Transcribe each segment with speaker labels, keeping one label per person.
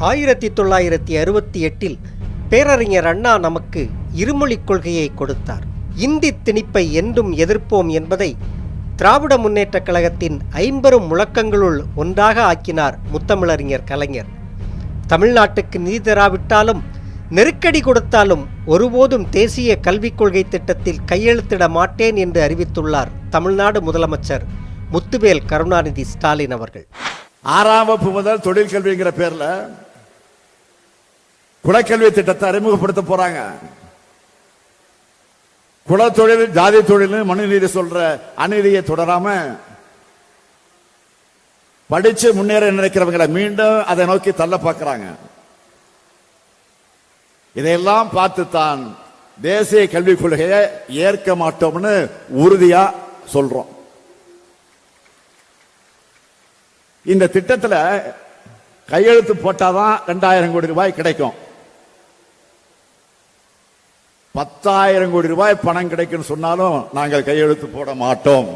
Speaker 1: ஆயிரத்தி தொள்ளாயிரத்தி அறுபத்தி எட்டில் பேரறிஞர் அண்ணா நமக்கு இருமொழிக் கொள்கையை கொடுத்தார். இந்தி திணிப்பை என்றும் எதிர்ப்போம் என்பதை திராவிட முன்னேற்றக் கழகத்தின் ஐம்பெரும் முழக்கங்களுள் ஒன்றாக ஆக்கினார் முத்தமிழறிஞர் கலைஞர். தமிழ்நாட்டுக்கு நிதி தராவிட்டாலும் நெருக்கடி கொடுத்தாலும் ஒருபோதும் தேசிய கல்விக் கொள்கை திட்டத்தில் கையெழுத்திட மாட்டேன் என்று அறிவித்துள்ளார் தமிழ்நாடு முதலமைச்சர் முத்துவேல் கருணாநிதி ஸ்டாலின் அவர்கள்.
Speaker 2: ஆறாம் வகுப்பு முதல் தொழிற்கல்விங்கிற பேரில் குலக்கல்வி திட்டத்தை அறிமுகப்படுத்த போறாங்க. குலத்தொழில் ஜாதி தொழில் மனுநீதி சொல்ற அநீதியை தொடராம படிச்சு முன்னேற நினைக்கிறவங்களை மீண்டும் அதை நோக்கி தள்ள பார்க்கிறாங்க. இதையெல்லாம் பார்த்து தான் தேசிய கல்விக் கொள்கையை ஏற்க மாட்டோம்னு உறுதியா சொல்றோம். இந்த திட்டத்தில் கையெழுத்து போட்டாதான் ரெண்டாயிரம் கோடி ரூபாய் கிடைக்கும். பத்தாயிரம் கோடி ரூபாய் பணம் கிடைக்கும் சொன்னாலும் நாங்கள் கையெழுத்து போட மாட்டோம்.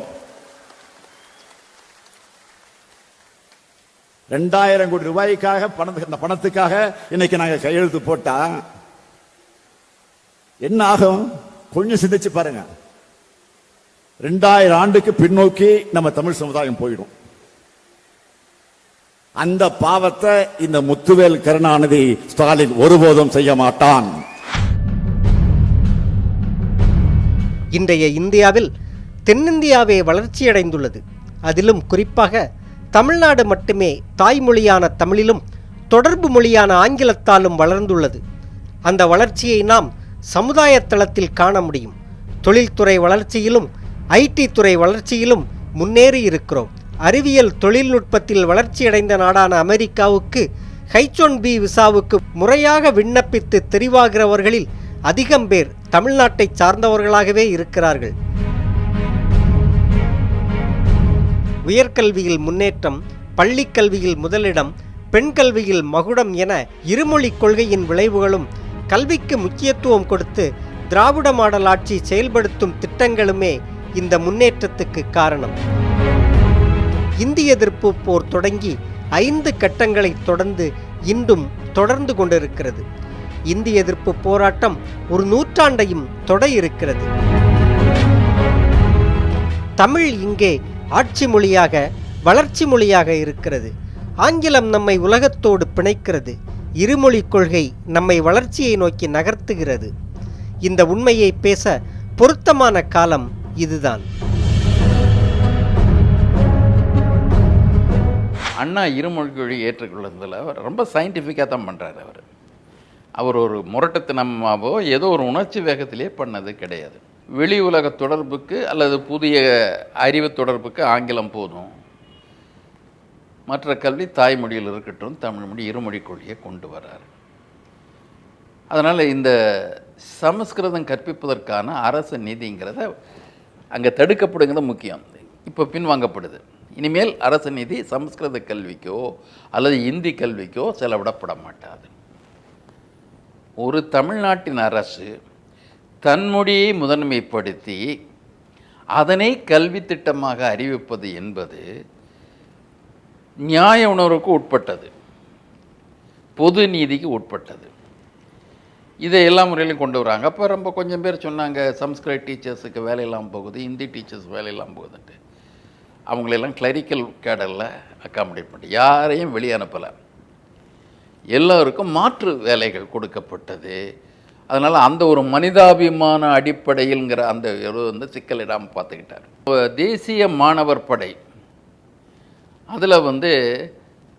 Speaker 2: ரெண்டாயிரம் கோடி ரூபாய்க்காக பணத்துக்கு இந்த பணத்துக்காக இன்னைக்கு நாங்கள் கையெழுத்து போட்டா என்ன ஆகும்? கொஞ்சம் சிந்திச்சு பாருங்க. ரெண்டாயிரம் ஆண்டுக்கு பின்னோக்கி நம்ம தமிழ் சமுதாயம் போயிடும். அந்த பாவத்தை இந்த முத்துவேல் கருணாநிதி ஸ்டாலின் ஒருபோதும் செய்ய மாட்டான்.
Speaker 1: இன்றைய இந்தியாவில் தென்னிந்தியாவே வளர்ச்சியடைந்துள்ளது. அதிலும் குறிப்பாக தமிழ்நாடு மட்டுமே தாய்மொழியான தமிழிலும் தொடர்பு மொழியான ஆங்கிலத்தாலும் வளர்ந்துள்ளது. அந்த வளர்ச்சியை நாம் சமுதாய தளத்தில் காண முடியும். தொழில்துறை வளர்ச்சியிலும் ஐடி துறை வளர்ச்சியிலும் முன்னேறி இருக்கிறோம். அறிவியல் தொழில்நுட்பத்தில் வளர்ச்சியடைந்த நாடான அமெரிக்காவுக்கு ஹைச் ஒன் பி விசாவுக்கு முறையாக விண்ணப்பித்து தெரிவாகிறவர்களில் அதிகம் பேர் தமிழ்நாட்டை சார்ந்தவர்களாகவே இருக்கிறார்கள். உயர்கல்வியில் முன்னேற்றம் பள்ளிக்கல்வியில் முதலிடம் பெண் கல்வியில் மகுடம் என இருமொழி கொள்கையின் விளைவுகளும் கல்விக்கு முக்கியத்துவம் கொடுத்து திராவிட மாடல் ஆட்சி செயல்படுத்தும் திட்டங்களுமே இந்த முன்னேற்றத்துக்கு காரணம். இந்திய எதிர்ப்பு போர் தொடங்கி ஐந்து கட்டங்களை தொடர்ந்து இன்றும் தொடர்ந்து கொண்டிருக்கிறது. இந்திய எதிர்ப்பு போராட்டம் ஒரு நூற்றாண்டையும் தொட இருக்கிறது தமிழ் இங்கே ஆட்சி மொழியாக வளர்ச்சி மொழியாக இருக்கிறது. ஆங்கிலம் நம்மை உலகத்தோடு பிணைக்கிறது. இருமொழி கொள்கை நம்மை வளர்ச்சியை நோக்கி நகர்த்துகிறது. இந்த உண்மையை பேச பொருத்தமான காலம் இதுதான்.
Speaker 3: அண்ணா இருமொழி கொள்கை ஏற்றுக்கொள்ளுறதுல அவர் ரொம்ப சயின்டிஃபிக்காக தான் பண்ணுறாரு அவர். அவர் ஒரு முரட்டுத்தனமாவோ ஏதோ ஒரு உணர்ச்சி வேகத்திலே பண்ணது கிடையாது. வெளி உலக தொடர்புக்கு அல்லது புதிய அறிவு தொடர்புக்கு ஆங்கிலம் போதும். மற்ற கல்வி தாய்மொழியில் இருக்கட்டும் தமிழ் மொழி இருமொழி கொள்கையை கொண்டு வர்றார் அதனால் இந்த சமஸ்கிருதம் கற்பிப்பதற்கான அரசு நிதிங்கிறத அங்கே தடுக்கப்படுங்கிறது முக்கியம். இப்போ பின்வாங்கப்படுது. இனிமேல் அரசு நிதி சமஸ்கிருத கல்விக்கோ அல்லது இந்தி கல்விக்கோ செலவிடப்பட மாட்டாது. ஒரு தமிழ்நாட்டின் அரசு தன்மொழியை முதன்மைப்படுத்தி அதனை கல்வி திட்டமாக அறிவிப்பது என்பது நியாய உணர்வுக்கு உட்பட்டது பொது நீதிக்கு உட்பட்டது. இதை எல்லா முறையிலும் கொண்டு வராங்க. அப்போ ரொம்ப கொஞ்சம் பேர் சொன்னாங்க சம்ஸ்கிருத் டீச்சர்ஸுக்கு வேலையெல்லாம் போகுது ஹிந்தி டீச்சர்ஸ் வேலையெல்லாம் போகுதுன்ட்டு. அவங்களெல்லாம் கிளரிக்கல் கேடலில் அக்காமடேட் பண்ணி யாரையும் வெளியே அனுப்பலை. எல்லோருக்கும் மாற்று வேலைகள் கொடுக்கப்பட்டது. அதனால் அந்த ஒரு மனிதாபிமான அடிப்படையில்ங்கிற அந்த ஒரு வந்து சிக்கலிடாமல் பார்த்துக்கிட்டார். இப்போ தேசிய மாணவர் படை. அதில் வந்து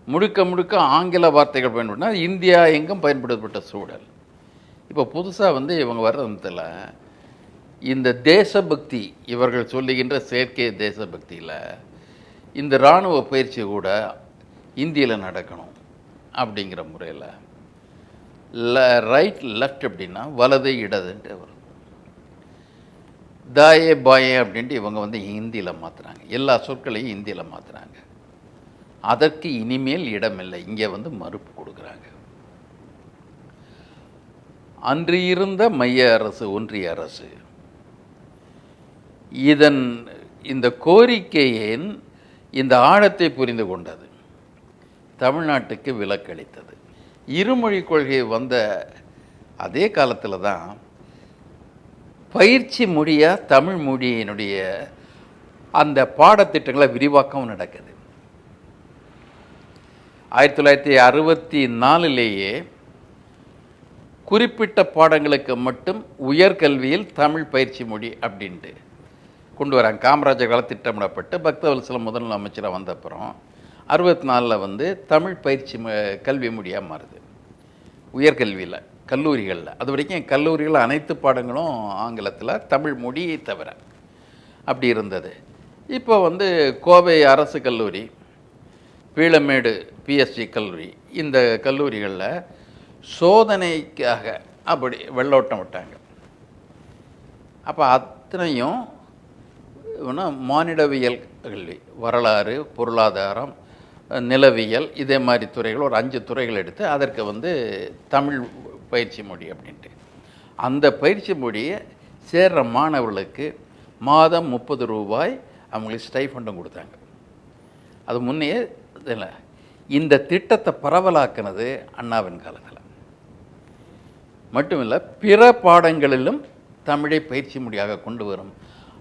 Speaker 3: முழுக்க முழுக்க ஆங்கில வார்த்தைகள் பயன்படுத்தினா இந்தியா எங்கும் பயன்படுத்தப்பட்ட சூழல். இப்போ புதுசாக வந்து இவங்க வர்றதுல இந்த தேசபக்தி இவர்கள் சொல்லுகின்ற செயற்கை தேசபக்தியில் இந்த இராணுவ பயிற்சி கூட இந்தியில் நடக்கணும். அப்படிங்கிற முறையில். ல ரைட் லெஃப்ட் அப்படின்னா வலது இடதுன்ட்டு வரும். தாயே பாயே அப்படின்ட்டு இவங்க வந்து ஹிந்தியில் மாற்றுறாங்க எல்லா சொற்களையும் ஹிந்தியில் மாற்றுறாங்க அதற்கு இனிமேல் இடமில்லை. இங்கே வந்து மறுப்பு கொடுக்குறாங்க. அன்று இருந்த மைய அரசு ஒன்றிய அரசு இதன் இந்த கோரிக்கையின் இந்த ஆழத்தை புரிந்து கொண்டது. தமிழ்நாட்டுக்கு விலக்களித்தது. இருமொழி கொள்கை வந்த அதே காலத்தில் தான் பயிற்சி மொழியாக தமிழ் மொழியினுடைய அந்த பாடத்திட்டங்களை விரிவாக்கம் நடக்குது. ஆயிரத்தி தொள்ளாயிரத்தி அறுபத்தி நாலுலேயே குறிப்பிட்ட பாடங்களுக்கு மட்டும் உயர்கல்வியில் தமிழ் பயிற்சி மொழி அப்படின்ட்டு கொண்டு வராங்க. காமராஜர் கால திட்டமிடப்பட்டு பக்தவல்சலம் முதல் அமைச்சராக வந்த அப்புறம் அறுபத்தி நாலில் வந்து தமிழ் பயிற்சி ம- கல்வி மொழியாக மாறுது. உயர்கல்வியில் கல்லூரிகளில். அது வரைக்கும் கல்லூரிகள் அனைத்து பாடங்களும் ஆங்கிலத்தில் தமிழ் மொழியை தவிர அப்படி இருந்தது. இப்போ வந்து கோவை அரசு கல்லூரி பீளமேடு பிஎஸ்சி கல்லூரி இந்த கல்லூரிகளில் சோதனைக்காக அப்படி வெள்ளோட்டம் விட்டாங்க. அப்போ அத்தனையும் மானிடவியல் கல்வி வரலாறு பொருளாதாரம் நிலவியல் இதே மாதிரி துறைகள் ஒரு அஞ்சு துறைகள் எடுத்து அதற்கு வந்து தமிழ் பயிற்சி மொழி அப்படின்ட்டு. அந்த பயிற்சி மொழியை சேர்ற மாணவர்களுக்கு மாதம் முப்பது ரூபாய் அவங்களுக்கு ஸ்டைஃபண்டும் கொடுத்தாங்க. அது முன்னே இல்லை இந்த திட்டத்தை பரவலாக்கினது அண்ணாவின் காலத்தில். மட்டுமில்லை பிற பாடங்களிலும் தமிழை பயிற்சி மொழியாக கொண்டு வரும்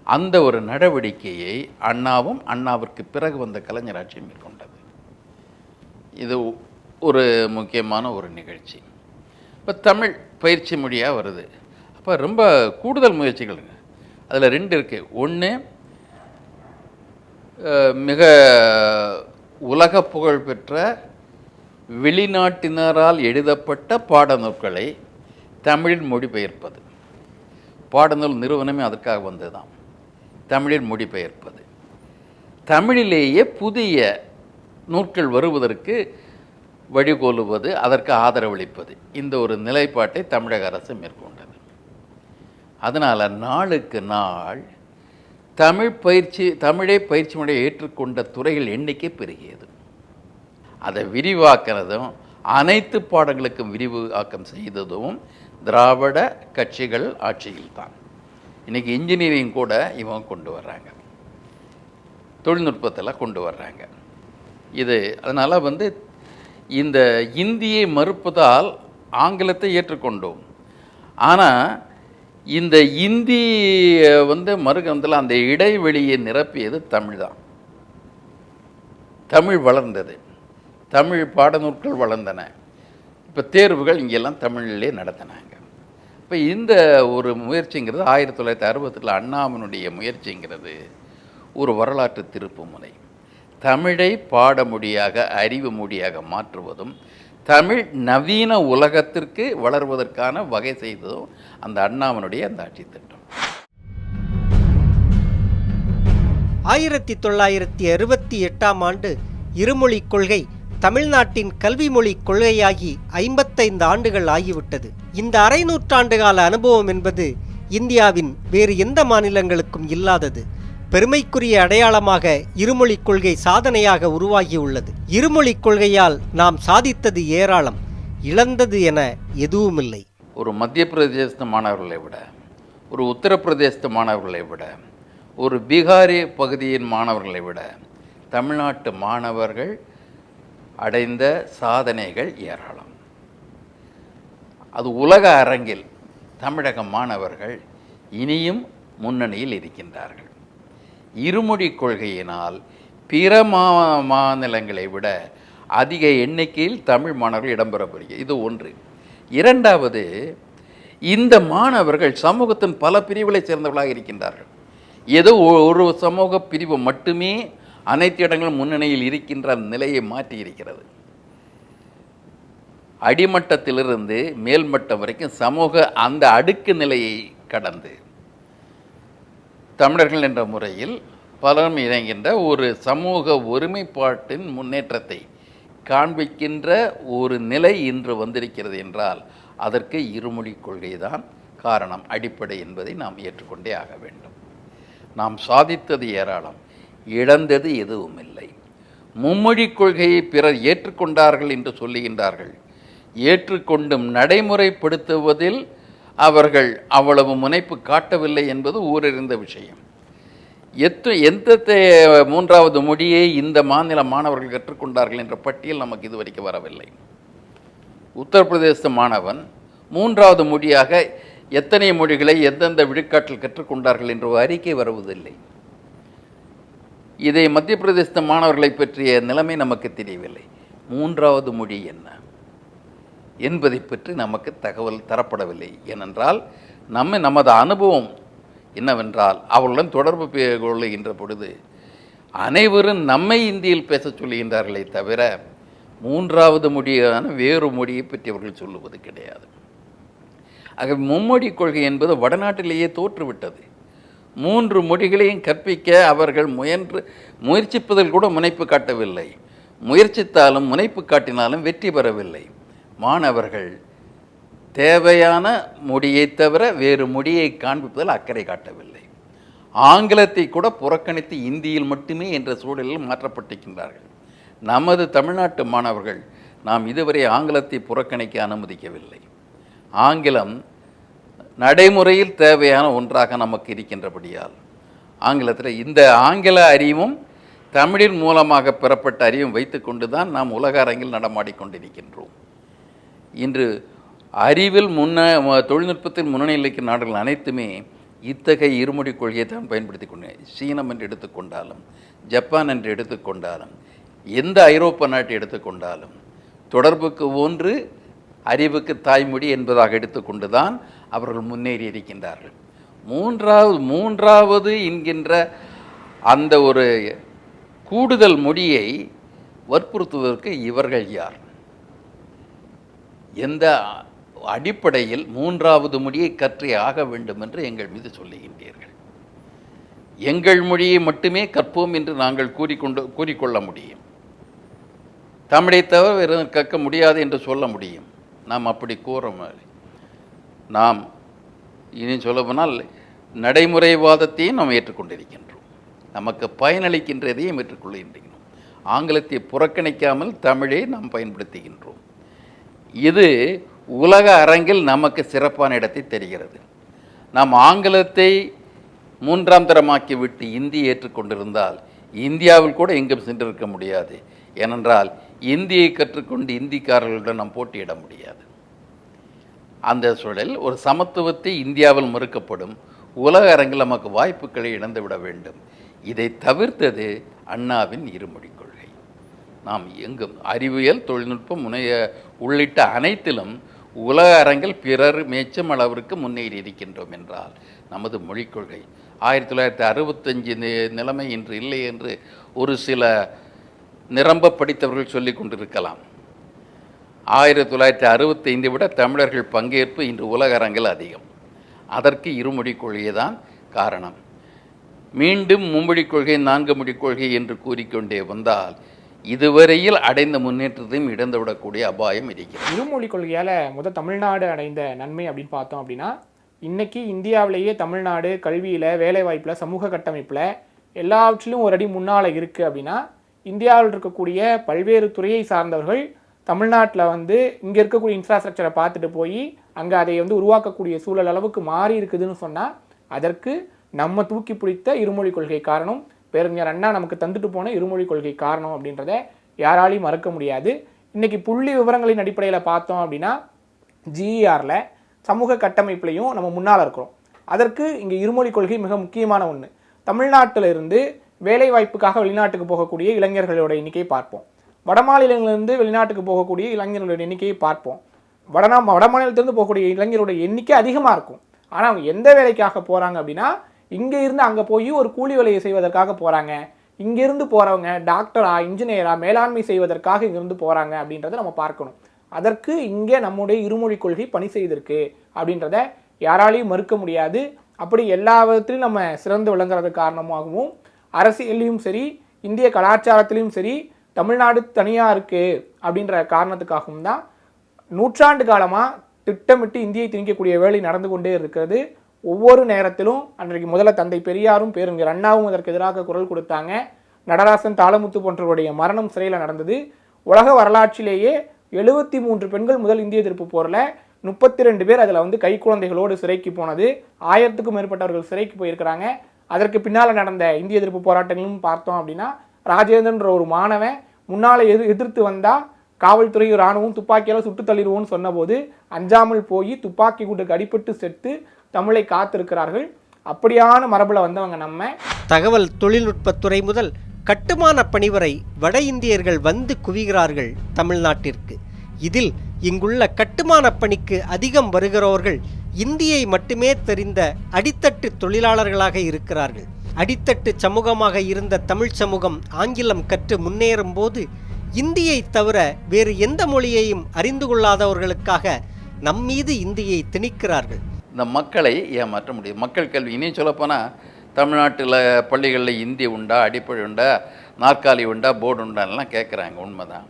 Speaker 3: அந்த ஒரு நடவடிக்கையை அண்ணாவும் அண்ணாவிற்கு பிறகு வந்த கலைஞராட்சியும் மேற்கொண்டு இது ஒரு முக்கியமான ஒரு நிகழ்ச்சி. இப்போ தமிழ் பயிற்சி மொழியாக வருது. அப்போ ரொம்ப கூடுதல் முயற்சிகள் அதில் ரெண்டு இருக்குது ஒன்று மிக உலக புகழ் பெற்ற வெளிநாட்டினரால் எழுதப்பட்ட பாடநூல்களை தமிழில் மொழிபெயர்ப்பது. பாடநூல் நிறுவனமே அதற்காக வந்ததுதான். தமிழில் மொழிபெயர்ப்பது. தமிழிலேயே புதிய நூற்கள் வருவதற்கு வழிகோலுவது அதற்கு ஆதரவளிப்பது. இந்த ஒரு நிலைப்பாட்டை தமிழக அரசு மேற்கொண்டது. அதனால் நாளுக்கு நாள் தமிழ் பயிற்சி தமிழே பயிற்சி முறையை ஏற்றுக்கொண்ட துறைகள் எண்ணிக்கை பெருகியது. அதை விரிவாக்கினதும் அனைத்து பாடங்களுக்கும் விரிவாக்கம் செய்ததும் திராவிட கட்சிகள் ஆட்சியில் தான் இன்றைக்கி இன்ஜினியரிங் கூட இவங்க கொண்டு வர்றாங்க. தொழில்நுட்பத்தில் கொண்டு வர்றாங்க. இது. அதனால் வந்து இந்த இந்தியை மறுப்பதால் ஆங்கிலத்தை ஏற்றுக்கொண்டோம். ஆனால் இந்த இந்தி வந்து மறுகந்தில் அந்த இடைவெளியை நிரப்பியது தமிழ் தான். தமிழ் வளர்ந்தது. தமிழ் பாடநூல்கள் வளர்ந்தன. இப்போ தேர்வுகள் இங்கெல்லாம் தமிழிலே நடத்தினாங்க இப்போ இந்த ஒரு முயற்சிங்கிறது ஆயிரத்தி தொள்ளாயிரத்தி அறுபத்தில் அண்ணாமனுடைய முயற்சிங்கிறது ஒரு வரலாற்று திருப்புமுனை தமிழை பாடமொழியாக அறிவு மொழியாக மாற்றுவதும் தமிழ் நவீன உலகத்திற்கு வளர்வதற்கான வகை செய்ததும் அந்த அண்ணாமனுடைய அந்த ஆட்சி திட்டம்.
Speaker 1: ஆயிரத்தி தொள்ளாயிரத்தி அறுபத்தி எட்டாம் ஆண்டு இருமொழிக் கொள்கை தமிழ்நாட்டின் கல்வி மொழி கொள்கையாகி ஐம்பத்தைந்து ஆண்டுகள் ஆகிவிட்டது. இந்த அரை நூற்றாண்டு கால அனுபவம் என்பது இந்தியாவின் வேறு எந்த மாநிலங்களுக்கும் இல்லாதது. பெருமைக்குரிய அடையாளமாக இருமொழிக் கொள்கை சாதனையாக உருவாகியுள்ளது. இருமொழிக் கொள்கையால் நாம் சாதித்தது ஏராளம் இழந்தது என எதுவுமில்லை.
Speaker 3: ஒரு மத்திய பிரதேசத்து மாணவர்களை விட ஒரு உத்தரப்பிரதேசத்து மாணவர்களை விட ஒரு பீகாரி பகுதியின் மாணவர்களை விட தமிழ்நாட்டு மாணவர்கள் அடைந்த சாதனைகள் ஏராளம். அது உலக அரங்கில் தமிழக மாணவர்கள் இனியும் முன்னணியில் இருக்கின்றார்கள். இருமொழி கொள்கையினால் பிற மா மாநிலங்களை விட அதிக எண்ணிக்கையில் தமிழ் மாணவர்கள் இடம்பெறப்படுகிறது இது ஒன்று. இரண்டாவது இந்த மாணவர்கள் சமூகத்தின் பல பிரிவுகளை சேர்ந்தவர்களாக இருக்கின்றார்கள். ஏதோ ஒ- ஒரு சமூக பிரிவு மட்டுமே அனைத்து இடங்களும் முன்னணியில் இருக்கின்ற நிலையை மாற்றி இருக்கிறது அடிமட்டத்திலிருந்து மேல்மட்டம் வரைக்கும் சமூக அந்த அடுக்கு நிலையை கடந்து தமிழர்கள் என்ற முறையில் பலரும் இணைகின்ற ஒரு சமூக ஒருமைப்பாட்டின் முன்னேற்றத்தை காண்பிக்கின்ற ஒரு நிலை இன்று வந்திருக்கிறது என்றால் அதற்கு இருமொழி கொள்கைதான் காரணம் அடிப்படை என்பதை நாம் ஏற்றுக்கொண்டே ஆக வேண்டும். நாம் சாதித்தது ஏராளம் இழந்தது எதுவும் இல்லை. மும்மொழி கொள்கையை பிறர் ஏற்றுக்கொண்டார்கள் என்று சொல்லுகின்றார்கள். ஏற்றுக்கொண்டும் நடைமுறைப்படுத்துவதில் அவர்கள் அவ்வளவு முனைப்பு காட்டவில்லை என்பது ஊரறிந்த விஷயம். எத்து எந்த மூன்றாவது மொழியை இந்த மாநில மாணவர்கள் கற்றுக்கொண்டார்கள் என்ற பட்டியல் நமக்கு இதுவரைக்கும் வரவில்லை. உத்தரப்பிரதேச மாணவன் மூன்றாவது மொழியாக எத்தனை மொழிகளை எந்தெந்த விழுக்காட்டில் கற்றுக்கொண்டார்கள் என்ற ஒரு அறிக்கை வருவதில்லை. இதை மத்திய பிரதேச மாணவர்களை பற்றிய நிலைமை நமக்கு தெரியவில்லை. மூன்றாவது மொழி என்ன? என்பதை பற்றி நமக்கு தகவல் தரப்படவில்லை. ஏனென்றால் நம்ம நமது அனுபவம் என்னவென்றால் அவளுடன் தொடர்பு கொள்ளுகின்ற பொழுது அனைவரும் நம்மை இந்தியில் பேசச் சொல்லுகின்றார்களே தவிர மூன்றாவது மொழியான வேறு மொழியை பற்றி அவர்கள் சொல்லுவது கிடையாது. ஆக மும்மொழி கொள்கை என்பது வடநாட்டிலேயே தோற்றுவிட்டது. மூன்று மொழிகளையும் கற்பிக்க அவர்கள் முயன்று முயற்சிப்பதில் கூட முனைப்பு காட்டவில்லை. முயற்சித்தாலும் முனைப்பு காட்டினாலும் வெற்றி பெறவில்லை. மாணவர்கள் தேவையான மொழியை தவிர வேறு மொழியை காண்பிப்பதில் அக்கறை காட்டவில்லை. ஆங்கிலத்தை கூட புறக்கணித்து இந்தியில் மட்டுமே என்ற சூழலில் மாற்றப்பட்டிருக்கின்றார்கள். நமது தமிழ்நாட்டு மாணவர்கள் நாம் இதுவரை ஆங்கிலத்தை புறக்கணிக்க அனுமதிக்கவில்லை. ஆங்கிலம் நடைமுறையில் தேவையான ஒன்றாக நமக்கு இருக்கின்றபடியால் ஆங்கிலத்தில் இந்த ஆங்கில அறிவும் தமிழின் மூலமாக பெறப்பட்ட அறிவும் வைத்துக்கொண்டு தான் நாம் உலக அரங்கில் நடமாடிக்கொண்டிருக்கின்றோம் இன்று அறிவில் முன்ன தொழில்நுட்பத்தில் முன்னணி இலக்கிய நாடுகள் அனைத்துமே இத்தகைய இருமொழி கொள்கையை தான் பயன்படுத்தி கொண்டு சீனம் என்று எடுத்துக்கொண்டாலும் ஜப்பான் என்று எடுத்துக்கொண்டாலும் எந்த ஐரோப்பா நாட்டை எடுத்துக்கொண்டாலும் தொடர்புக்கு ஒன்று அறிவுக்கு தாய்மொழி என்பதாக எடுத்துக்கொண்டு தான் அவர்கள் முன்னேறி இருக்கின்றார்கள். மூன்றாவது மூன்றாவது என்கின்ற அந்த ஒரு கூடுதல் மொழியை வற்புறுத்துவதற்கு இவர்கள் யார்? எந்த அடிப்படையில் மூன்றாவது மொழியை கற்றே ஆக வேண்டும் என்று எங்கள் மீது சொல்லுகின்றீர்கள். எங்கள் மொழியை மட்டுமே கற்போம் என்று நாங்கள் கூறிக்கொண்டு கூறிக்கொள்ள முடியும். தமிழை தவிர வேறு கற்க முடியாது என்று சொல்ல முடியும். நாம் அப்படி கூற நாம் இனி சொல்லப்போனால் நடைமுறைவாதத்தையும் நாம் ஏற்றுக்கொண்டிருக்கின்றோம். நமக்கு பயனளிக்கின்றதையும் ஏற்றுக்கொள்கின்றோம். ஆங்கிலத்தை புறக்கணிக்காமல் தமிழை நாம் பயன்படுத்துகின்றோம். இது உலக அரங்கில் நமக்கு சிறப்பான இடத்தை தெரிகிறது. நாம் ஆங்கிலத்தை மூன்றாம் தரமாக்கி விட்டு இந்தி ஏற்றுக்கொண்டிருந்தால் இந்தியாவில் கூட எங்கும் சென்றிருக்க முடியாது. ஏனென்றால் இந்தியை கற்றுக்கொண்டு இந்திக்காரர்களுடன் நாம் போட்டியிட முடியாது. அந்த சூழலில் ஒரு சமத்துவத்தை இந்தியாவில் மறுக்கப்படும் உலக அரங்கில் நமக்கு வாய்ப்புகளை இழந்துவிட வேண்டும். இதை தவிர்த்தது அண்ணாவின் இருமொழி கொள்கை. நாம் எங்கும் அறிவியல் தொழில்நுட்பம் முனைய உள்ளிட்ட அனைத்திலும் உலக அரங்கில் பிறர் மேச்சம் அளவிற்கு முன்னேறி இருக்கின்றோம் என்றால் நமது மொழிக் கொள்கை. ஆயிரத்தி தொள்ளாயிரத்தி அறுபத்தஞ்சு நிலைமை இன்று இல்லை என்று ஒரு சில நிரம்ப படித்தவர்கள் சொல்லி கொண்டிருக்கலாம். ஆயிரத்தி தொள்ளாயிரத்தி அறுபத்தைந்தை விட தமிழர்கள் பங்கேற்பு இன்று உலக அரங்கில் அதிகம். அதற்கு இருமொழிக் கொள்கையே தான் காரணம். மீண்டும் மும்மொழிக் கொள்கை நான்கு மொழிக் கொள்கை என்று கூறிக்கொண்டே வந்தால் இதுவரையில் அடைந்த முன்னேற்றத்தையும் இழந்துவிடக்கூடிய அபாயம் இருக்கிறது.
Speaker 4: இருமொழி கொள்கையால் முத தமிழ்நாடு அடைந்த நன்மை அப்படின்னு பார்த்தோம் அப்படின்னா இன்னைக்கு இந்தியாவிலேயே தமிழ்நாடு கல்வியில் வேலைவாய்ப்பில் சமூக கட்டமைப்பில் எல்லாவற்றிலும் ஒரு அடி முன்னால் இருக்குது அப்படின்னா இந்தியாவில் இருக்கக்கூடிய பல்வேறு துறையை சார்ந்தவர்கள் தமிழ்நாட்டில் வந்து இங்கே இருக்கக்கூடிய இன்ஃப்ராஸ்ட்ரக்சரை பார்த்துட்டு போய் அங்கே அதை வந்து உருவாக்கக்கூடிய சூழல் அளவுக்கு மாறி இருக்குதுன்னு சொன்னால் அதற்கு நம்ம தூக்கி பிடித்த இருமொழி கொள்கை காரணம் பேரறிஞர் அண்ணா நமக்கு தந்துட்டு போன இருமொழி கொள்கை காரணம் அப்படின்றத யாராலையும் மறக்க முடியாது. இன்னைக்கு புள்ளி விவரங்களின் அடிப்படையில் பார்த்தோம் அப்படின்னா ஜிஇஆரில் சமூக கட்டமைப்புலையும் நம்ம முன்னால் இருக்கிறோம். அதற்கு இங்கே இருமொழி கொள்கை மிக முக்கியமான ஒன்று தமிழ்நாட்டில் இருந்து வேலை வாய்ப்புக்காக வெளிநாட்டுக்கு போகக்கூடிய இளைஞர்களோட எண்ணிக்கையை பார்ப்போம். வடமாநிலங்களிலிருந்து வெளிநாட்டுக்கு போகக்கூடிய இளைஞர்களோட எண்ணிக்கையை பார்ப்போம். வடநா வடமாநிலத்திலிருந்து போகக்கூடிய இளைஞரோட எண்ணிக்கை அதிகமாக இருக்கும். ஆனால் அவங்க எந்த வேலைக்காக போகிறாங்க அப்படின்னா இங்கே இருந்து அங்கே போய் ஒரு கூலி வேலையை செய்வதற்காக போகிறாங்க இங்கேருந்து போகிறவங்க டாக்டரா இன்ஜினியரா மேலாண்மை செய்வதற்காக இங்கேருந்து போகிறாங்க அப்படின்றத நம்ம பார்க்கணும். அதற்கு இங்கே நம்முடைய இருமொழி கொள்கை பணி செய்திருக்கு அப்படின்றத யாராலையும் மறுக்க முடியாது. அப்படி எல்லா விதத்திலும் நம்ம சிறந்து விளங்குறது காரணமாகவும் அரசியல்லையும் சரி இந்திய கலாச்சாரத்திலையும் சரி தமிழ்நாடு தனியாக இருக்குது அப்படின்ற காரணத்துக்காகவும் தான் நூற்றாண்டு காலமாக திட்டமிட்டு இந்தியை திணிக்கக்கூடிய வேலை நடந்து கொண்டே இருக்கிறது. ஒவ்வொரு நேரத்திலும் அன்றைக்கு முதல்ல தந்தை பெரியாரும் பேருங்கிற அண்ணாவும் அதற்கு எதிராக குரல் கொடுத்தாங்க. நடராசன் தாளமுத்து போன்றவருடைய மரணம் சிறையில் நடந்தது. உலக வரலாற்றிலேயே எழுபத்தி மூன்று பெண்கள் முதல் இந்திய எதிர்ப்பு போரில் முப்பத்தி ரெண்டு பேர் அதில் வந்து கை குழந்தைகளோடு சிறைக்கு போனது. ஆயிரத்துக்கும் மேற்பட்டவர்கள் சிறைக்கு போயிருக்கிறாங்க. அதற்கு பின்னால் நடந்த இந்திய எதிர்ப்பு போராட்டங்களும் பார்த்தோம் அப்படின்னா ராஜேந்திரன்ற ஒரு மாணவன் முன்னால் எதிர் எதிர்த்து வந்தால் காவல்துறையும் ராணுவம் துப்பாக்கியால் சுட்டு தள்ளிடுவோம்னு சொன்னபோது அஞ்சாமல் போய் துப்பாக்கி கூட்டுக்கு அடிபட்டு செத்து தமிழை காத்திருக்கிறார்கள். அப்படியான மரபில் வந்தவங்க நம்ம.
Speaker 1: தகவல் தொழில்நுட்பத்துறை முதல் கட்டுமான பணி வரை வட இந்தியர்கள் வந்து குவிகிறார்கள் தமிழ்நாட்டிற்கு. இதில் இங்குள்ள கட்டுமான பணிக்கு அதிகம் வருகிறவர்கள் இந்தியை மட்டுமே தெரிந்த அடித்தட்டு தொழிலாளர்களாக இருக்கிறார்கள். அடித்தட்டு சமூகமாக இருந்த தமிழ் சமூகம் ஆங்கிலம் கற்று முன்னேறும் போது இந்தியை தவிர வேறு எந்த மொழியையும் அறிந்து கொள்ளாதவர்களுக்காக நம்மீது இந்தியை திணிக்கிறார்கள்.
Speaker 3: இந்த மக்களை ஏமாற்ற முடியும். மக்கள் கல்வி இனியும் சொல்லப்போனால் தமிழ்நாட்டில் பள்ளிகளில் இந்தி உண்டா அடிப்படை உண்டா நாற்காலி உண்டா போர்டு உண்டான்லாம் கேட்குறாங்க உண்மைதான்.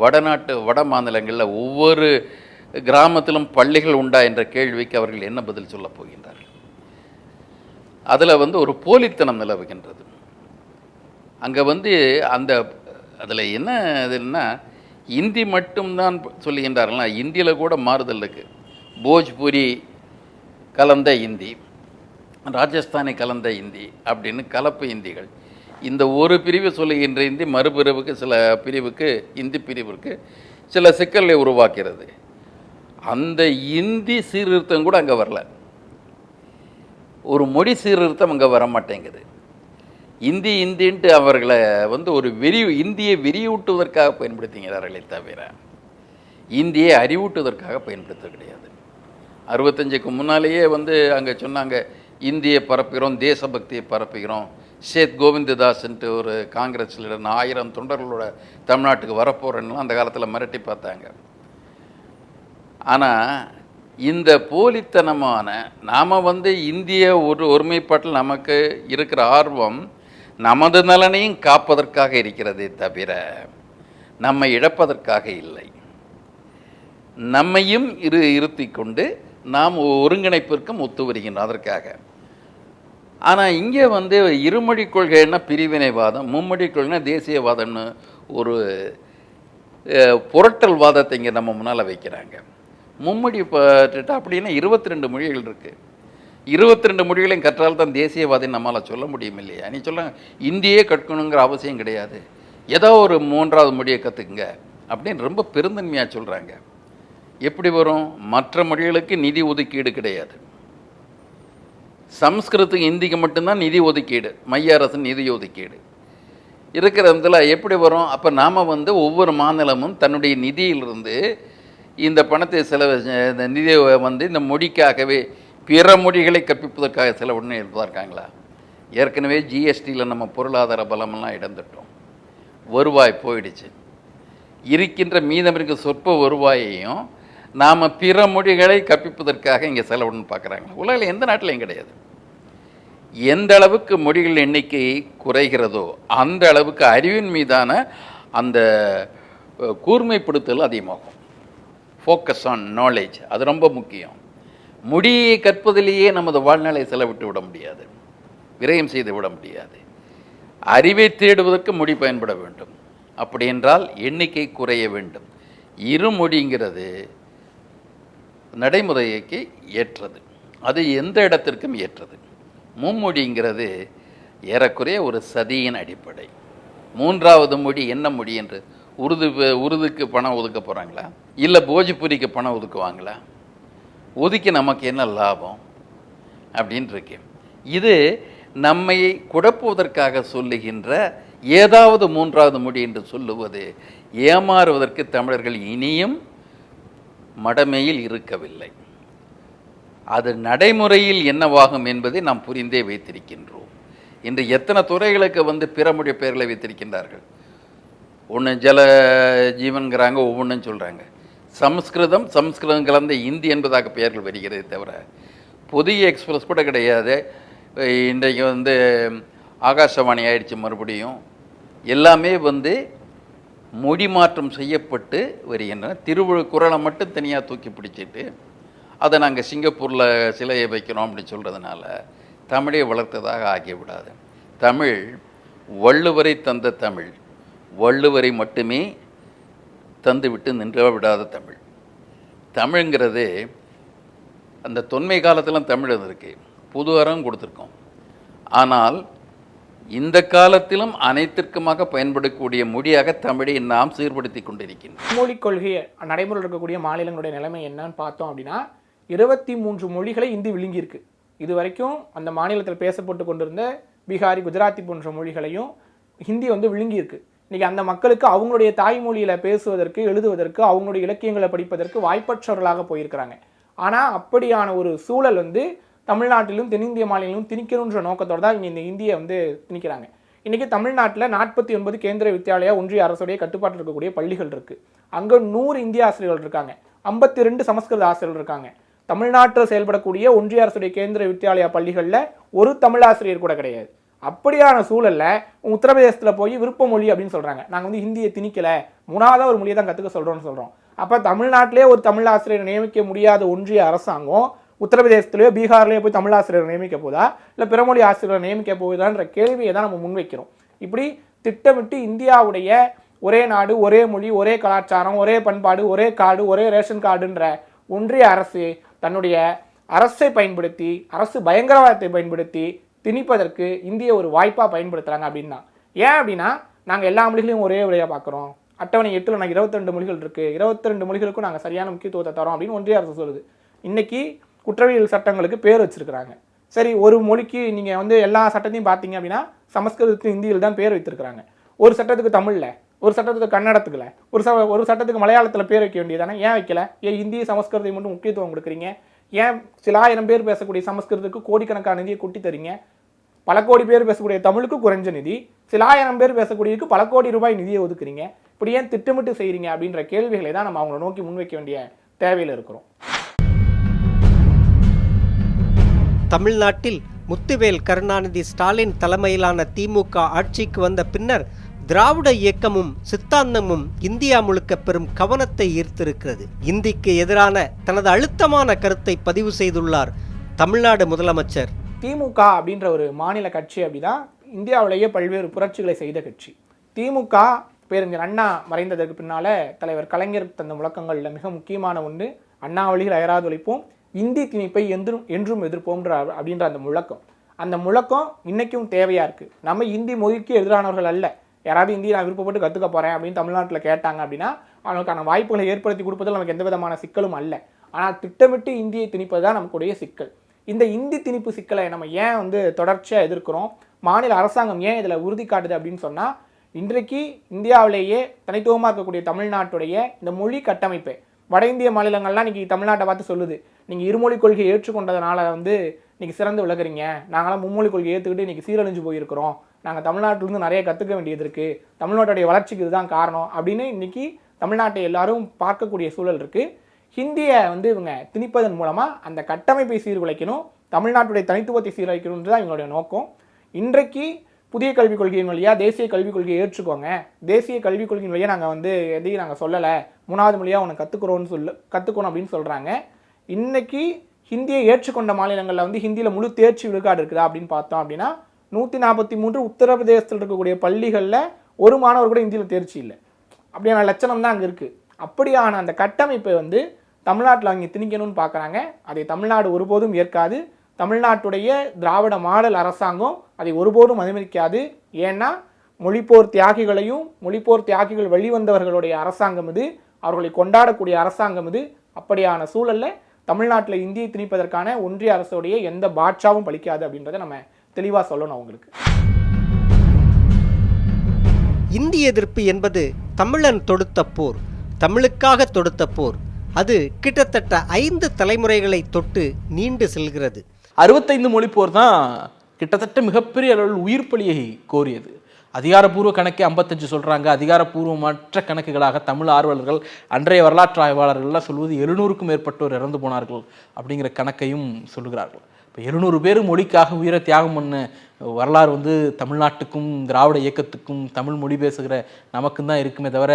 Speaker 3: வடநாட்டு வட மாநிலங்களில் ஒவ்வொரு கிராமத்திலும் பள்ளிகள் உண்டா என்ற கேள்விக்கு அவர்கள் என்ன பதில் சொல்லப் போகின்றார்கள்? அதில் வந்து ஒரு போலித்தனம் நிலவுகின்றது. அங்கே வந்து அந்த அதில் என்ன இதுன்னா இந்தி மட்டும்தான் சொல்லுகின்றார்கள்னா இந்தியில் கூட மாறுதல் இருக்குது போஜ்புரி கலந்த இந்தி ராஜஸ்தானி கலந்த இந்தி அப்படின்னு கலப்பு இந்திகள். இந்த ஒரு பிரிவு சொல்லுகின்ற இந்தி மறுபிரிவுக்கு சில பிரிவுக்கு இந்தி பிரிவிற்கு சில சிக்கல்களை உருவாக்கிறது. அந்த இந்தி சீர்திருத்தம் கூட அங்கே வரல. ஒரு மொழி சீர்திருத்தம் அங்கே வர மாட்டேங்குது இந்தி இந்தின்ட்டு அவர்களை வந்து ஒரு வெறி இந்தியை வெறியூட்டுவதற்காக பயன்படுத்துகிறார்களே தவிர இந்தியை அறிவூட்டுவதற்காக பயன்படுத்த கிடையாது. அறுபத்தஞ்சுக்கு முன்னாலேயே வந்து அங்கே சொன்னாங்க இந்தியை பரப்புகிறோம் தேசபக்தியை பரப்புகிறோம். சேத் கோவிந்ததாஸ்ன்ட்டு ஒரு காங்கிரஸ் லீடர் ஆயிரம் தொண்டர்களோட தமிழ்நாட்டுக்கு வரப்போகிறேன்னா அந்த காலத்தில் மிரட்டி பார்த்தாங்க. ஆனால் இந்த போலித்தனமான நாம் வந்து இந்திய ஒரு ஒருமைப்பாட்டில் நமக்கு இருக்கிற ஆர்வம் நமது நலனையும் காப்பதற்காக இருக்கிறதே தவிர நம்மை இழப்பதற்காக இல்லை. நம்மையும் இரு இருத்தி கொண்டு நாம் ஒருங்கிணைப்பிற்கும் ஒத்து வருகின்றோம் அதற்காக. ஆனால் இங்கே வந்து இருமொழி கொள்கைன்னா பிரிவினைவாதம் மும்மொழி கொள்கைனா தேசியவாதம்னு ஒரு புரட்டல் வாதத்தை இங்கே நம்ம முன்னால் வைக்கிறாங்க. மும்மொழி பட்டுட்டா அப்படின்னா இருபத்தி ரெண்டு மொழிகள் இருக்குது இருபத்தி ரெண்டு மொழிகளையும் கற்றால் தான் தேசியவாதி நம்மளால் சொல்ல முடியும் இல்லையா? நீ சொல்ல இந்தியே கற்கணுங்கிற அவசியம் கிடையாது. ஏதோ ஒரு மூன்றாவது மொழியை கற்றுக்குங்க அப்படின்னு ரொம்ப பெருந்தன்மையாக சொல்கிறாங்க எப்படி வரும்? மற்ற மொழிகளுக்கு நிதி ஒதுக்கீடு கிடையாது. சம்ஸ்கிருதத்துக்கு இந்திக்கு மட்டும்தான் நிதி ஒதுக்கீடு. மைய அரசு நிதி ஒதுக்கீடு. இருக்கிற எப்படி வரும்? அப்போ நாம் வந்து ஒவ்வொரு மாநிலமும் தன்னுடைய நிதியிலிருந்து இந்த பணத்தை செலவு இந்த நிதியை வந்து இந்த மொழிக்காகவே பிற மொழிகளை கற்பிப்பதற்காக சில உடனே இருப்பதற்காங்களா ஏற்கனவே ஜிஎஸ்டியில் நம்ம பொருளாதார பலமெல்லாம் இழந்துட்டோம். வருவாய் போயிடுச்சு. இருக்கின்ற மீதம் இருக்க சொற்ப வருவாயையும் நாம் பிற மொழிகளை கற்பிப்பதற்காக இங்கே செலவுன்னு பார்க்குறாங்க. உலகில் எந்த நாட்டிலையும் கிடையாது. எந்த அளவுக்கு மொழிகள் எண்ணிக்கை குறைகிறதோ அந்த அளவுக்கு அறிவின் மீதான அந்த கூர்மைப்படுத்தல் அதிகமாகும். ஃபோக்கஸ் ஆன் நாலேஜ் அது ரொம்ப முக்கியம். மொழியை கற்பதிலேயே நமது வாழ்நாளை செலவிட்டு விட முடியாது. விரயம் செய்து விட முடியாது. அறிவை தேடுவதற்கு மொழி பயன்பட வேண்டும். அப்படி என்றால் எண்ணிக்கை குறைய வேண்டும். இருமொழிங்கிறது நடைமுறைக்கு ஏற்றது. அது எந்த இடத்திற்கும் ஏற்றது. மும்மொழிங்கிறது ஏறக்குறைய ஒரு சதியின் அடிப்படை. மூன்றாவது மொழி என்ன மொழி என்று உருது உருதுக்கு பணம் ஒதுக்க போகிறாங்களா இல்லை போஜ்புரிக்கு பணம் ஒதுக்குவாங்களா? ஒதுக்கி நமக்கு என்ன லாபம்? அப்படின்னு இருக்கு. இது நம்மை குழப்புவதற்காக சொல்லுகின்ற ஏதாவது மூன்றாவது மொழி என்று சொல்லுவது ஏமாறுவதற்கு தமிழர்கள் இனியும் மடமையில் இருக்கவில்லை. அது நடைமுறையில் என்னவாகும் என்பதை நாம் புரிந்தே வைத்திருக்கின்றோம். இன்று எத்தனை துறைகளுக்கு வந்து பிறமுடைய பெயர்களை வைத்திருக்கின்றார்கள்? ஒன்று ஜல ஜீவன்கிறாங்க ஒவ்வொன்றும் சொல்கிறாங்க சம்ஸ்கிருதம் சம்ஸ்கிருதம் கலந்த இந்தி என்பதாக பெயர்கள் வருகிறதே தவிர புதிய எக்ஸ்பிரஸ் கூட கிடையாது. இன்றைக்கு வந்து ஆகாசவாணி ஆயிடுச்சு மறுபடியும். எல்லாமே வந்து மொழி மாற்றம் செய்யப்பட்டு வருகின்றன திருக்குறளை மட்டும் தனியாக தூக்கி பிடிச்சிட்டு அதை நாங்கள் சிங்கப்பூரில் சிலையை வைக்கிறோம் அப்படின்னு சொல்கிறதுனால தமிழை வளர்த்ததாக ஆகிவிடாது. தமிழ் வள்ளுவரை தந்த தமிழ் வள்ளுவரை மட்டுமே தந்துவிட்டு நின்று விடாத தமிழ். தமிழ்ங்கிறது அந்த தொன்மை காலத்திலாம் தமிழ் இருந்திருக்கு புது அறம் கொடுத்துருக்கோம். ஆனால் இந்த காலத்திலும் அனைத்திற்குமாக பயன்படக்கூடிய மொழியாக தமிழை நாம் சீர்படுத்தி கொண்டிருக்கின்றோம்.
Speaker 4: மொழிக் கொள்கை நடைமுறையில் இருக்கக்கூடிய மாநிலங்களுடைய நிலைமை என்னன்னு பார்த்தோம் அப்படின்னா இருபத்தி மூன்று மொழிகளை இந்தி விழுங்கியிருக்கு. இது வரைக்கும் அந்த மாநிலத்தில் பேசப்பட்டு கொண்டிருந்த பீகாரி குஜராத்தி போன்ற மொழிகளையும் ஹிந்தி வந்து விழுங்கியிருக்கு. இன்றைக்கி அந்த மக்களுக்கு அவங்களுடைய தாய்மொழியில் பேசுவதற்கு எழுதுவதற்கு அவங்களுடைய இலக்கியங்களை படிப்பதற்கு வாய்ப்பற்றவர்களாக போயிருக்கிறாங்க. ஆனால் அப்படியான ஒரு சூழல் வந்து தமிழ்நாட்டிலும் தென்னிந்திய மாநிலங்களும் திணிக்கணுன்ற நோக்கத்தோட தான் இங்கே இந்த இந்தியை வந்து திணிக்கிறாங்க. இன்றைக்கி தமிழ்நாட்டில் நாற்பத்தி ஒன்பது கேந்திர வித்யாலயா ஒன்றிய அரசுடைய கட்டுப்பாட்டில் இருக்கக்கூடிய பள்ளிகள் இருக்குது அங்கே நூறு இந்திய ஆசிரியர்கள் இருக்காங்க. ஐம்பத்தி ரெண்டு சமஸ்கிருத ஆசிரியர்கள் இருக்காங்க. தமிழ்நாட்டில் செயல்படக்கூடிய ஒன்றிய அரசுடைய கேந்திர வித்யாலயா பள்ளிகளில் ஒரு தமிழ் ஆசிரியர் கூட கிடையாது. அப்படியான சூழல்ல உத்தரப்பிரதேசத்தில் போய் விருப்ப மொழி அப்படின்னு சொல்கிறாங்க நாங்கள் வந்து ஹிந்தியை திணிக்கலை. மூணாவதாக ஒரு மொழியை தான் கற்றுக்க சொல்கிறோம்னு சொல்கிறோம் அப்போ தமிழ்நாட்டிலே ஒரு தமிழ் ஆசிரியரை நியமிக்க முடியாத ஒன்றிய அரசாங்கம் உத்தரப்பிரதேசத்திலேயோ பீகார்லேயோ போய் தமிழ் ஆசிரியர் நியமிக்க போதா? இல்லை பிறமொழி ஆசிரியரை நியமிக்க போகுதான்ற கேள்வியை தான் நம்ம முன்வைக்கிறோம். இப்படி திட்டமிட்டு இந்தியாவுடைய ஒரே நாடு ஒரே மொழி ஒரே கலாச்சாரம் ஒரே பண்பாடு ஒரே கார்டு ஒரே ரேஷன் கார்டுன்ற ஒன்றிய அரசு தன்னுடைய அரசை பயன்படுத்தி அரசு பயங்கரவாதத்தை பயன்படுத்தி திணிப்பதற்கு இந்திய ஒரு வாய்ப்பாக பயன்படுத்துகிறாங்க அப்படின்னா. ஏன் அப்படின்னா நாங்கள் எல்லா மொழிகளையும் ஒரே வழியாக பார்க்குறோம் அட்டவணை எட்டில் நாங்கள் இருபத்தி ரெண்டு மொழிகள் இருக்குது இருபத்தி ரெண்டு மொழிகளுக்கும் நாங்கள் சரியான முக்கியத்துவத்தை தரோம் அப்படின்னு ஒன்றிய அரசு சொல்லுது. இன்றைக்கி குற்றவியல் சட்டங்களுக்கு பேர் வச்சிருக்கிறாங்க. சரி ஒரு மொழிக்கு நீங்கள் வந்து எல்லா சட்டத்தையும் பார்த்தீங்க அப்படின்னா சமஸ்கிருதத்துக்கு இந்தியில் தான் பேர் வைத்திருக்கிறாங்க. ஒரு சட்டத்துக்கு தமிழில் ஒரு சட்டத்துக்கு கன்னடத்துக்குல ஒரு ச ஒரு சட்டத்துக்கு மலையாளத்தில் பேர் வைக்க வேண்டியதானே? ஏன் வைக்கல? ஏன் இந்திய சமஸ்கிருதத்தை மட்டும் முக்கியத்துவம் கொடுக்குறீங்க? ஏன் சில ஆயிரம் பேர் பேசக்கூடிய சமஸ்கிருதத்துக்கு கோடிக்கணக்கான நிதியை கொட்டி தரீங்க? பல கோடி பேர் பேசக்கூடிய தமிழுக்கு குறைஞ்ச நிதி சில ஆயிரம் பேர் பேசக்கூடியதுக்கு பல கோடி ரூபாய் நிதியை ஒதுக்குறீங்க. இப்படி ஏன் திட்டமிட்டு செய்கிறீங்க அப்படின்ற கேள்விகளை தான் நம்ம அவங்கள நோக்கி முன்வைக்க வேண்டிய தேவையில் இருக்கிறோம்.
Speaker 1: தமிழ்நாட்டில் முத்துவேல் கருணாநிதி ஸ்டாலின் தலைமையிலான திமுக ஆட்சிக்கு வந்த பின்னர் திராவிட இயக்கமும் சித்தாந்தமும் இந்தியா முழுக்க பெரும் கவனத்தை ஈர்த்திருக்கிறது. இந்திக்கு எதிரான தனது அழுத்தமான கருத்தை பதிவு செய்துள்ளார் தமிழ்நாடு முதலமைச்சர்.
Speaker 4: திமுக அப்படின்ற ஒரு மாநில கட்சி அப்படின்னா இந்தியாவிலேயே பல்வேறு புரட்சிகளை செய்த கட்சி. திமுக பேரறிஞர் அண்ணா மறைந்ததற்கு பின்னால் தலைவர் கலைஞர் தந்த முழக்கங்களில் மிக முக்கியமான ஒன்று அண்ணா வழியில் அயராது ஒழிப்போம் இந்தி திணிப்பை என்றும் என்றும் எதிர்ப்போம்ன்ற அப்படின்ற அந்த முழக்கம். அந்த முழக்கம் இன்றைக்கும் தேவையாக இருக்குது நம்ம இந்தி மொழிக்கு எதிரானவர்கள் அல்ல. யாராவது இந்தி நான் விருப்பப்பட்டு கற்றுக்க போகிறேன் அப்படின்னு தமிழ்நாட்டில் கேட்டாங்க அப்படின்னா அவங்களுக்கான வாய்ப்புகளை ஏற்படுத்தி கொடுப்பதில் நமக்கு எந்த விதமான சிக்கலும் அல்ல. ஆனால் திட்டமிட்டு இந்தியை திணிப்பது தான் நமக்குடைய சிக்கல். இந்த இந்தி திணிப்பு சிக்கலை நம்ம ஏன் வந்து தொடர்ச்சியாக எதிர்க்கிறோம்? மாநில அரசாங்கம் ஏன் இதில் உறுதி காட்டுது அப்படின்னு சொன்னால் இன்றைக்கு இந்தியாவிலேயே தனித்துவமாக இருக்கக்கூடிய தமிழ்நாட்டுடைய இந்த மொழி கட்டமைப்பு வட இந்திய மாநிலங்கள்லாம் இன்றைக்கி தமிழ்நாட்டை பார்த்து சொல்லுது. நீங்கள் இருமொழி கொள்கையை ஏற்றுக்கொண்டதுனால வந்து இன்னைக்கு சிறந்து விளக்குறீங்க. நாங்களாம் மும்மொழி கொள்கையை ஏற்றுக்கிட்டு இன்றைக்கி சீரழிஞ்சு போயிருக்கிறோம். நாங்கள் தமிழ்நாட்டிலிருந்து நிறைய கற்றுக்க வேண்டியது இருக்குது தமிழ்நாட்டுடைய வளர்ச்சிக்கு இதுதான் காரணம் அப்படின்னு இன்னைக்கு தமிழ்நாட்டை எல்லாரும் பார்க்கக்கூடிய சூழல் இருக்குது ஹிந்தியை வந்து இவங்க திணிப்பதன் மூலமாக அந்த கட்டமைப்பை சீர்குலைக்கணும் தமிழ்நாட்டுடைய தனித்துவத்தை சீரழிக்கணுன்றது தான் இவங்களுடைய நோக்கம். இன்றைக்கு புதிய கல்விக் கொள்கையின் வழியாக தேசிய கல்விக் கொள்கையை ஏற்றுக்கோங்க. தேசிய கல்விக் கொள்கையின் வழியாக நாங்கள் வந்து எதையும் நாங்கள் சொல்லலை. மூணாவது மொழியாக உனக்கு கற்றுக்குறோன்னு சொல்ல கற்றுக்கணும் அப்படின்னு சொல்கிறாங்க இன்றைக்கி ஹிந்தியை ஏற்றுக்கொண்ட மாநிலங்களில் வந்து ஹிந்தியில் முழு தேர்ச்சி விழுக்காடு இருக்குதா அப்படின்னு பார்த்தோம் அப்படின்னா நூற்றி நாற்பத்தி மூன்று உத்தரப்பிரதேசத்தில் இருக்கக்கூடிய பள்ளிகளில் ஒரு மாணவர் கூட இந்தியில் தேர்ச்சி இல்லை. அப்படியான லட்சணம் தான் அங்கே இருக்குது அப்படியான அந்த கட்டமைப்பை வந்து தமிழ்நாட்டில் அவங்க திணிக்கணும்னு பார்க்குறாங்க அதை தமிழ்நாடு ஒருபோதும் ஏற்காது. தமிழ்நாட்டுடைய திராவிட மாடல் அரசாங்கம் அதை ஒருபோதும் அனுமதிக்காது. ஏன்னா மொழிப்போர் தியாகிகளையும் மொழிப்போர் தியாகிகள் வழிவந்தவர்களுடைய அரசாங்கம் இது. அவர்களை கொண்டாடக்கூடிய அரசாங்கம் இது. அப்படியான சூழல்ல தமிழ்நாட்டில் இந்தியை திணிப்பதற்கான ஒன்றிய அரசுடைய எந்த பாட்சாவும் பலிக்காது அப்படின்றத நம்ம தெளிவாக சொல்லணும் அவங்களுக்கு.
Speaker 1: இந்தி எதிர்ப்பு என்பது தமிழன் தொடுத்த போர் தமிழுக்காக தொடுத்த போர். அது கிட்டத்தட்ட ஐந்து தலைமுறைகளை தொட்டு நீண்டு செல்கிறது.
Speaker 5: அறுபத்தைந்து மொழிப்போர் தான் கிட்டத்தட்ட மிகப்பெரிய அளவில் உயிர் பலியை கோரியது. அதிகாரப்பூர்வ கணக்கே ஐம்பத்தஞ்சு சொல்கிறாங்க அதிகாரப்பூர்வமற்ற கணக்குகளாக தமிழ் ஆர்வலர்கள் அன்றைய வரலாற்று ஆய்வாளர்கள்லாம் சொல்வது எழுநூறுக்கும் மேற்பட்டோர் இறந்து போனார்கள் அப்படிங்கிற கணக்கையும் சொல்லுகிறார்கள். இப்போ எழுநூறு பேர் மொழிக்காக உயிரை தியாகம் பண்ண வரலாறு வந்து தமிழ்நாட்டுக்கும் திராவிட இயக்கத்துக்கும் தமிழ் மொழி பேசுகிற நமக்கும் தான் இருக்குமே தவிர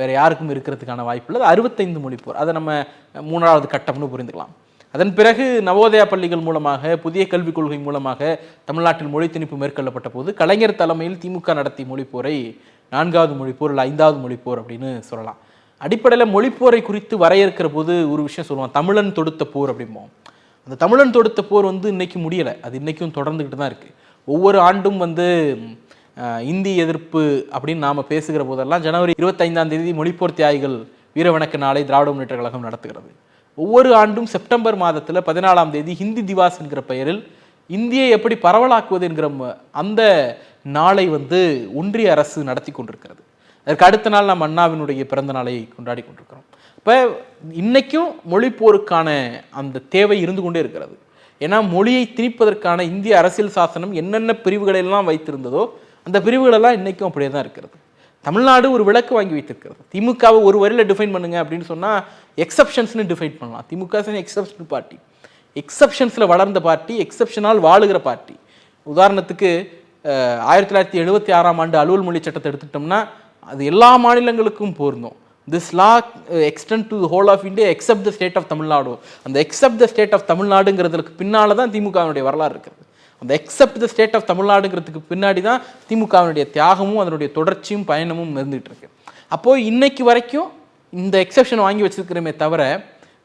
Speaker 5: வேறு யாருக்கும் இருக்கிறதுக்கான வாய்ப்பு இல்லை. அது அறுபத்தைந்து போர் அதை நம்ம மூன்றாவது கட்டம்னு புரிந்துக்கலாம். அதன் பிறகு நவோதயா பள்ளிகள் மூலமாக புதிய கல்விக் கொள்கை மூலமாக தமிழ்நாட்டில் மொழி திணிப்பு மேற்கொள்ளப்பட்ட போது கலைஞர் தலைமையில் திமுக நடத்திய மொழிப்போரை நான்காவது மொழிப்போர் இல்லை ஐந்தாவது மொழிப்போர் அப்படின்னு சொல்லலாம். அடிப்படையில் மொழிப்போரை குறித்து வரையறுக்கிற போது ஒரு விஷயம் சொல்லுவான் தமிழன் தொடுத்த போர் அப்படிம்போம். அந்த தமிழன் தொடுத்த போர் வந்து இன்னைக்கு முடியலை. அது இன்னைக்கும் தொடர்ந்துக்கிட்டு தான் இருக்குது ஒவ்வொரு ஆண்டும் வந்து இந்தி எதிர்ப்பு அப்படின்னு நாம் பேசுகிற போதெல்லாம் ஜனவரி இருபத்தைந்தாம் தேதி மொழிப்போர் தியாகிகள் வீரவணக்க நாளை திராவிட முன்னேற்ற கழகம் நடத்துகிறது. ஒவ்வொரு ஆண்டும் செப்டம்பர் மாதத்தில் பதினாலாம் தேதி ஹிந்தி திவாஸ் என்கிற பெயரில் இந்தியை எப்படி பரவலாக்குவது என்கிற ம- அந்த நாளை வந்து ஒன்றிய அரசு நடத்தி கொண்டிருக்கிறது. அதற்கு அடுத்த நாள் நாம் அண்ணாவினுடைய பிறந்த நாளை கொண்டாடி கொண்டிருக்கிறோம். இப்போ இன்னைக்கும் மொழிப்போருக்கான அந்த தேவை இருந்து கொண்டே இருக்கிறது. ஏன்னா மொழியை திணிப்பதற்கான இந்திய அரசியல் சாசனம் என்னென்ன பிரிவுகளையெல்லாம் வைத்திருந்ததோ அந்த பிரிவுகளெல்லாம் இன்றைக்கும் அப்படியே தான் இருக்கிறது. தமிழ்நாடு ஒரு விளக்கு வாங்கி வைத்திருக்கிறது. திமுகவை ஒரு வரியில் டிஃபைன் பண்ணுங்க அப்படின்னு சொன்னால் எக்ஸப்ஷன்ஸ்னு டிஃபைன் பண்ணலாம். திமுக எக்ஸப்ஷன் பார்ட்டி எக்ஸப்ஷன்ஸில் வளர்ந்த பார்ட்டி எக்ஸப்ஷனால் வாழுகிற பார்ட்டி உதாரணத்துக்கு ஆயிரத்தி தொள்ளாயிரத்தி எழுபத்தி ஆறாம் ஆண்டு அலுவல் மொழி சட்டத்தை எடுத்துட்டோம்னா அது எல்லா மாநிலங்களுக்கும் பொருந்தும். This law extend to whole of India except the state of Tamil Nadu அந்த எக்ஸப்ட் த ஸ்டேட் ஆஃப் தமிழ்நாடுங்கிறதுக்கு பின்னால் தான் திமுகவினுடைய வரலாறு இருக்கிறது அந்த எக்ஸப்ட் த ஸ்டேட் ஆஃப் தமிழ்நாடுங்கிறதுக்கு பின்னாடி தான் திமுகவினுடைய தியாகமும் அதனுடைய தொடர்ச்சியும் பயணமும் இருந்துகிட்டு இருக்கு அப்போது இன்னைக்கு வரைக்கும் இந்த எக்ஸப்ஷன் வாங்கி வச்சிருக்கிறோமே தவிர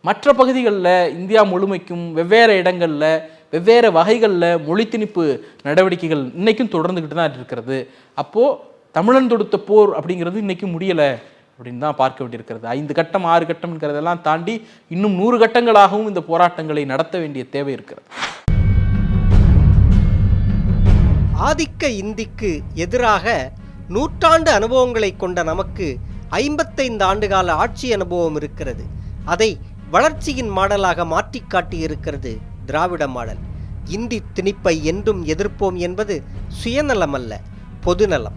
Speaker 5: மற்ற பகுதிகளில் இந்தியா முழுமைக்கும் வெவ்வேறு இடங்களில் வெவ்வேறு வகைகளில் மொழி திணிப்பு நடவடிக்கைகள் இன்றைக்கும் தொடர்ந்துக்கிட்டு தான் இருக்கிறது. அப்போது தமிழன் தொடுத்த போர் அப்படிங்கிறது இன்றைக்கும் முடியலை அப்படின்னு தான் பார்க்க வேண்டியிருக்கிறது. ஐந்து கட்டம் ஆறு கட்டம்ங்கிறதெல்லாம் தாண்டி இன்னும் நூறு கட்டங்களாகவும் இந்த போராட்டங்களை நடத்த வேண்டிய தேவை இருக்கிறது.
Speaker 1: ஆதிக்க இந்திக்கு எதிராக நூற்றாண்டு அனுபவங்களை கொண்ட நமக்கு ஐம்பத்தைந்து ஆண்டுகால ஆட்சி அனுபவம் இருக்கிறது. அதை வளர்ச்சியின் மாடலாக மாற்றிக் காட்டியிருக்கிறது திராவிட மாடல். இந்தி திணிப்பை என்றும் எதிர்ப்போம் என்பது சுயநலமல்ல பொதுநலம்.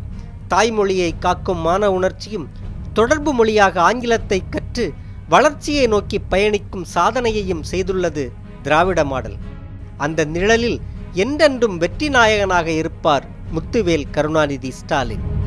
Speaker 1: தாய்மொழியை காக்கும் மான உணர்ச்சியும் தொடர்பு மொழியாக ஆங்கிலத்தை கற்று வளர்ச்சியை நோக்கி பயணிக்கும் சாதனையையும் செய்துள்ளது திராவிட மாடல். அந்த நிழலில் என்றென்றும் வெற்றி நாயகனாக இருப்பார் முத்துவேல் கருணாநிதி ஸ்டாலின்.